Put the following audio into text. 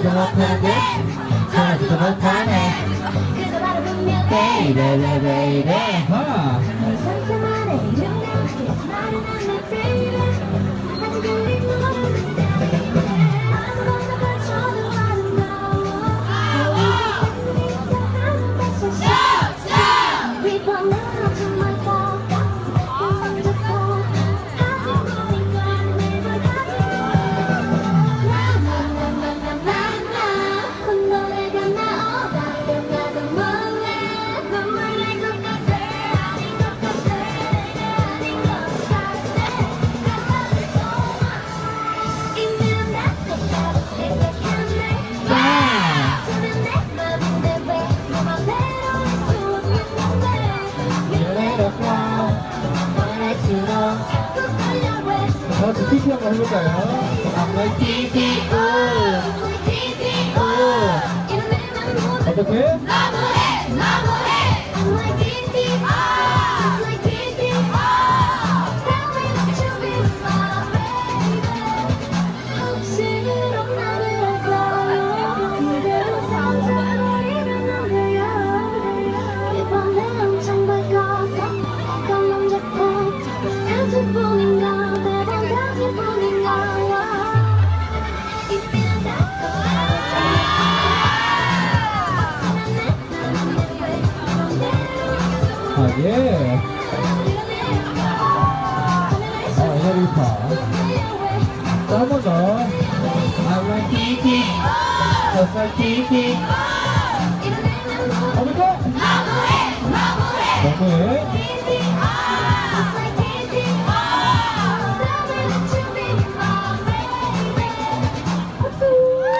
지도 못하는데 사라지도 못하네. Baby baby baby TTO TT, 오! 어떻게? 아, 예. 아, 에너리파. 한번 더. I like Kiki. Just like Kiki. 어디 거? 마무리! 마무리!